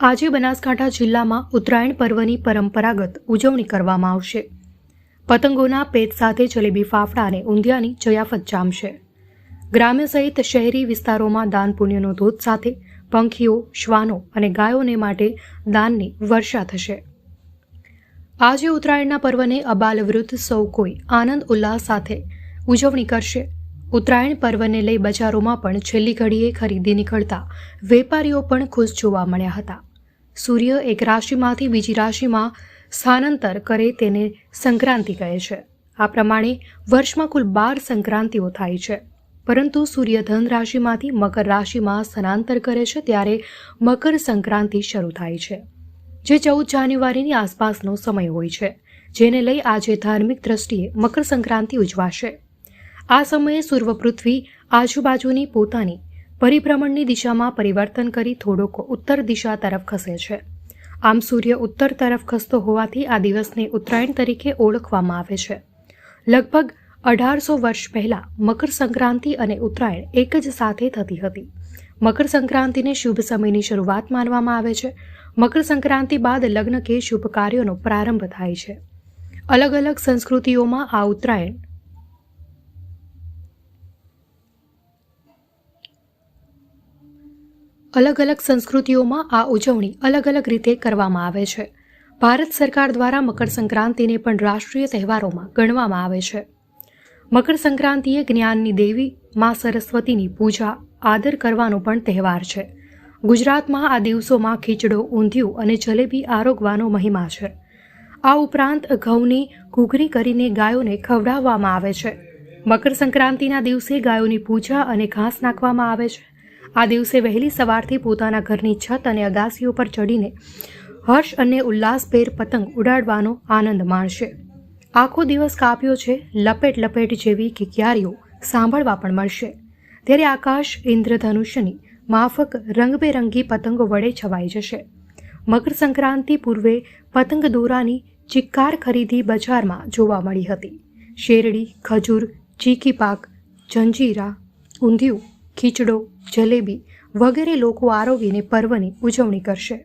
આજે બનાસકાંઠા જિલ્લામાં ઉત્તરાયણ પર્વની પરંપરાગત ઉજવણી કરવામાં આવશે. પતંગોના પેટ સાથે જલેબી ફાફડા અને ઊંધિયાની જયાફત જામશે. ગ્રામ્ય સહિત શહેરી વિસ્તારોમાં દાન પુણ્યનો ધોધ સાથે પંખીઓ, શ્વાનો અને ગાયોને માટે દાનની વર્ષા થશે. આજે ઉત્તરાયણના પર્વને અબાલ વૃદ્ધ સૌ કોઈ આનંદ ઉલ્લાસ સાથે ઉજવણી કરશે. ઉત્તરાયણ પર્વને લઈ બજારોમાં પણ છેલ્લી ઘડીએ ખરીદી નીકળતા વેપારીઓ પણ ખુશ જોવા મળ્યા હતા. સૂર્ય એક રાશિમાંથી બીજી રાશિમાં સ્થાનાંતર કરે તેને સંક્રાંતિ કહે છે. આ પ્રમાણે વર્ષમાં કુલ બાર સંક્રાંતિઓ થાય છે. પરંતુ સૂર્ય ધન રાશિમાંથી મકર રાશિમાં સ્થાનાંતર કરે છે ત્યારે મકર સંક્રાંતિ શરૂ થાય છે. જે ચૌદ જાન્યુઆરીની આસપાસનો સમય હોય છે, જેને લઈ આજે ધાર્મિક દ્રષ્ટિએ મકર સંક્રાંતિ ઉજવાશે. આ સમયે સૂર્વ પૃથ્વી આજુબાજુની પોતાની પરિભ્રમણની દિશામાં પરિવર્તન કરી થોડોક ઉત્તર દિશા તરફ ખસે છે. આમ સૂર્ય ઉત્તર તરફ ખસતો હોવાથી આ દિવસને ઉત્તરાયણ તરીકે ઓળખવામાં આવે છે. લગભગ અઢારસો વર્ષ પહેલાં મકર સંક્રાંતિ અને ઉત્તરાયણ એક જ સાથે થતી હતી. મકર સંક્રાંતિને શુભ સમયની શરૂઆત માનવામાં આવે છે. મકર સંક્રાંતિ બાદ લગ્ન કે શુભ કાર્યોનો પ્રારંભ થાય છે. અલગ અલગ સંસ્કૃતિઓમાં આ ઉત્તરાયણ અલગ અલગ સંસ્કૃતિઓમાં આ ઉજવણી અલગ અલગ રીતે કરવામાં આવે છે. ભારત સરકાર દ્વારા મકર સંક્રાંતિને પણ રાષ્ટ્રીય તહેવારોમાં ગણવામાં આવે છે. મકર સંક્રાંતિએ જ્ઞાનની દેવી, મા સરસ્વતીની પૂજા, આદર કરવાનો પણ તહેવાર છે. ગુજરાતમાં આ દિવસોમાં ખીચડો, ઊંધિયું અને જલેબી આરોગવાનો મહિમા છે. આ ઉપરાંત ઘઉંની ઘૂઘરી કરીને ગાયોને ખવડાવવામાં આવે છે. મકર સંક્રાંતિના દિવસે ગાયોની પૂજા અને ઘાસ નાખવામાં આવે છે. આ દિવસે વહેલી સવારથી પોતાના ઘરની છત અને અગાસીઓ પર ચડીને હર્ષ અને ઉલ્લાસભેર પતંગ ઉડાડવાનો આનંદ માણશે. આખો દિવસ કાપ્યો છે લપેટ લપેટ જેવી કિકિયારીઓ સાંભળવા પણ મળશે. ત્યારે આકાશ ઇન્દ્રધનુષ્યની માફક રંગબેરંગી પતંગો વડે છવાઈ જશે. મકર સંક્રાંતિ પૂર્વે પતંગ દોરાની ચિક્કાર ખરીદી બજારમાં જોવા મળી હતી. શેરડી, ખજૂર ચીકી પાક જંજીરા, ઊંધિયું ખીચડો જલેબી વગેરે લોકો આરોગીને પર્વની ઉજવણી કરશે.